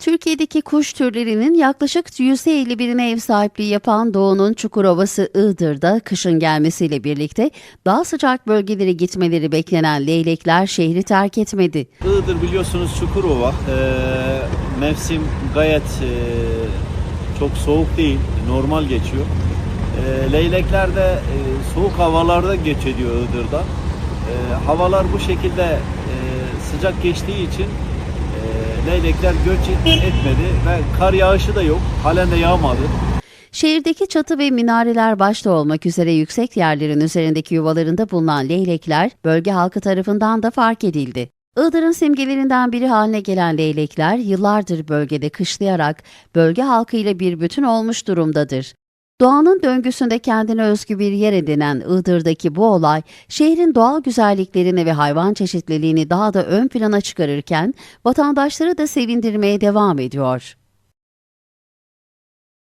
Türkiye'deki kuş türlerinin yaklaşık %51'ine ev sahipliği yapan Doğu'nun Çukurovası Iğdır'da kışın gelmesiyle birlikte daha sıcak bölgelere gitmeleri beklenen leylekler şehri terk etmedi. Iğdır biliyorsunuz Çukurova. Ee, mevsim gayet e, çok soğuk değil, normal geçiyor. Ee, leylekler de e, soğuk havalarda geç ediyor Iğdır'da. Ee, havalar bu şekilde e, sıcak geçtiği için e, leylekler göç et- etmedi ve kar yağışı da yok. Halen de yağmadı. Şehirdeki çatı ve minareler başta olmak üzere yüksek yerlerin üzerindeki yuvalarında bulunan leylekler bölge halkı tarafından da fark edildi. Iğdır'ın simgelerinden biri haline gelen leylekler yıllardır bölgede kışlayarak bölge halkıyla bir bütün olmuş durumdadır. Doğanın döngüsünde kendine özgü bir yer edinen Iğdır'daki bu olay, şehrin doğal güzelliklerini ve hayvan çeşitliliğini daha da ön plana çıkarırken, vatandaşları da sevindirmeye devam ediyor.